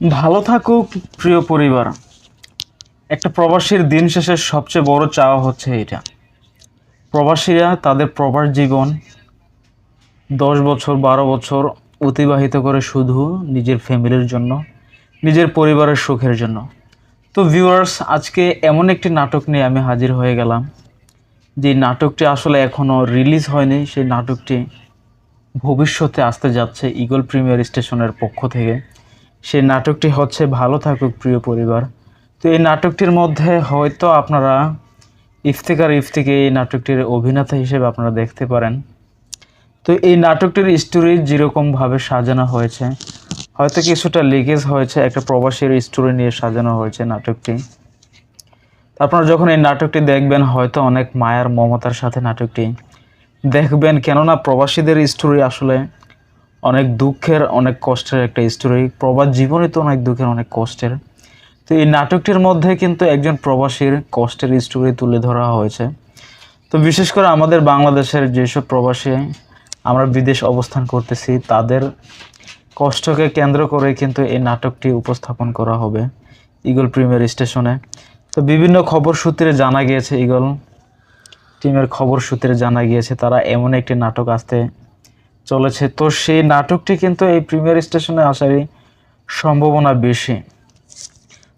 ভালো থাকুক, প্রিয় পরিবার। একটা প্রবাসীর দিন শেষে সবচেয়ে বড় চাওয়া হচ্ছে এটা প্রবাসীরা তাদের প্রবাস জীবন দশ বছর, বারো বছর অতিবাহিত করে শুধু নিজের ফ্যামিলির জন্য, নিজের পরিবারের সুখের জন্য। তো ভিউয়ার্স আজকে এমন একটি নাটক নিয়ে আমি হাজির হয়ে গেলাম, যে নাটকটি আসলে এখনও রিলিজ হয়নি। সেই নাটকটি ভবিষ্যতে আসতে যাচ্ছে ইগল প্রিমিয়ার স্টেশনের পক্ষ থেকে। সেই নাটকটি হচ্ছে ভালো থাকুক প্রিয় পরিবার তো এই নাটকটির মধ্যে হয়তো আপনারা ইফতিকার ইফতিকে এই নাটকটির অভিনেতা হিসেবে আপনারা দেখতে পারেন। তো এই নাটকটির স্টোরি যেরকমভাবে সাজানো হয়েছে, হয়তো কিছুটা লিকেজ হয়েছে, একটা প্রবাসীর স্টোরি নিয়ে সাজানো হয়েছে নাটকটি। আপনারা যখন এই নাটকটি দেখবেন, হয়তো অনেক মায়ার মমতার সাথে নাটকটি দেখবেন। কেননা প্রবাসীদের স্টোরি আসলে অনেক দুঃখের, অনেক কষ্টের একটা স্টোরি প্রবাস জীবনে তো অনেক দুঃখের, অনেক কষ্টের। তো এই নাটকটির মধ্যে কিন্তু একজন প্রবাসীর কষ্টের স্টোরি তুলে ধরা হয়েছে। তো বিশেষ করে আমাদের বাংলাদেশের যেসব প্রবাসী আমরা বিদেশ অবস্থান করতেছি, তাদের কষ্টকে কেন্দ্র করে কিন্তু এই নাটকটি উপস্থাপন করা হবে ইগল প্রিমিয়ার স্টেশনে। তো বিভিন্ন খবর সূত্রে জানা গিয়েছে ইগল টিমের খবর সূত্রে জানা গিয়েছে, তারা এমন একটি নাটক আসতে চলেছে। তো সেই নাটকটি কিন্তু এই প্রিমিয়ার স্টেশনে আসারই সম্ভাবনা বেশি।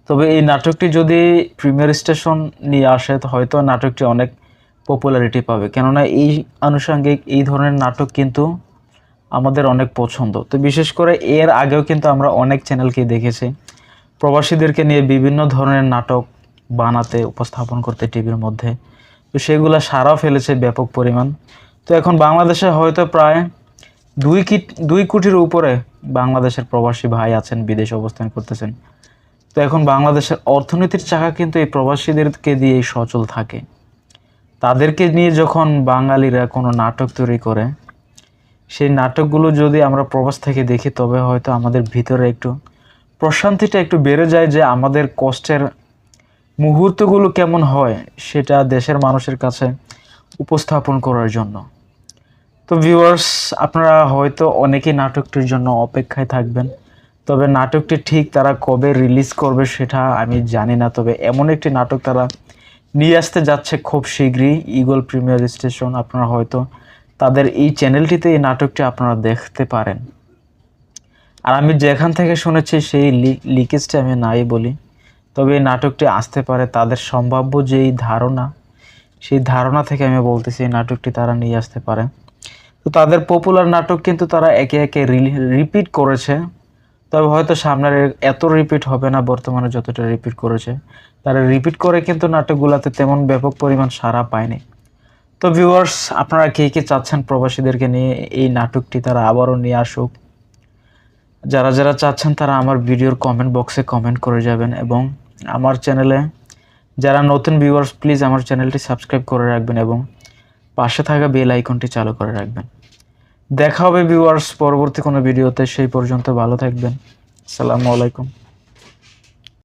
তবে এই নাটকটি যদি প্রিমিয়ার স্টেশন নিয়ে আসে, তো হয়তো নাটকটি অনেক পপুলারিটি পাবে। কেননা এই আনুষঙ্গিক এই ধরনের নাটক কিন্তু আমাদের অনেক পছন্দ। তো বিশেষ করে এর আগেও কিন্তু আমরা অনেক চ্যানেলকে দেখেছি। প্রবাসীদেরকে নিয়ে বিভিন্ন ধরনের নাটক বানাতে, উপস্থাপন করতে টিভির মধ্যে। তো সেগুলো সারাও ফেলেছে ব্যাপক পরিমাণ। তো এখন বাংলাদেশে হয়তো প্রায় দুই কি দুই কোটির উপরে বাংলাদেশের প্রবাসী ভাই আছেন, বিদেশে অবস্থান করতেছেন। তো এখন বাংলাদেশের অর্থনীতির চাকা কিন্তু এই প্রবাসীদেরকে দিয়েই সচল থাকে। তাদেরকে নিয়ে যখন বাঙালিরা কোনো নাটক তৈরি করে, সেই নাটকগুলো যদি আমরা প্রবাস থেকে দেখি, তবে হয়তো আমাদের ভিতরে একটু প্রশান্তিটা একটু বেড়ে যায় যে আমাদের কষ্টের মুহূর্তগুলো কেমন হয়, সেটা দেশের মানুষের কাছে উপস্থাপন করার জন্য। তো ভিউয়ার্স আপনারা হয়তো অনেকেই নাটকটির জন্য অপেক্ষায় থাকবেন। তবে নাটকটি ঠিক তারা কবে রিলিজ করবে সেটা আমি জানি না। তবে এমন একটি নাটক তারা নিয়ে আসতে যাচ্ছে খুব শীঘ্রই ইগল প্রিমিয়ার স্টেশন আপনারা হয়তো তাদের এই চ্যানেলটিতে এই নাটকটি আপনারা দেখতে পারেন। আর আমি যেখান থেকে শুনেছি সেই লিকেজটা আমি নাই বলি। তবে এই নাটকটি আসতে পারে তাদের সম্ভাব্য যেই ধারণা, সেই ধারণা থেকে আমি বলতেছি এই নাটকটি তারা নিয়ে আসতে পারে। তো তাদের পপুলার নাটক কিন্তু তারা একে একে রিপিট করেছে। তবে হয়তো সামনের এত রিপিট হবে না, বর্তমানে যতটা রিপিট করেছে। তারা রিপিট করে কিন্তু নাটকগুলোতে তেমন ব্যাপক পরিমাণ সাড়া পায়নি। তো ভিউয়ার্স আপনারা কে কে চাচ্ছেন প্রবাসীদেরকে নিয়ে এই নাটকটি তারা আবারও নিয়ে আসুক। যারা যারা চাচ্ছেন তারা আমার ভিডিওর কমেন্ট বক্সে কমেন্ট করে যাবেন এবং আমার চ্যানেলে যারা নতুন ভিউয়ার্স প্লিজ আমার চ্যানেলটি সাবস্ক্রাইব করে রাখবেন এবং পাশে থাকা বেল আইকনটি চালু করে রাখবেন। দেখা হবে ভিউয়ার্স পরবর্তী কোনো ভিডিওতে সেই পর্যন্ত ভালো থাকবেন। আসসালামু আলাইকুম।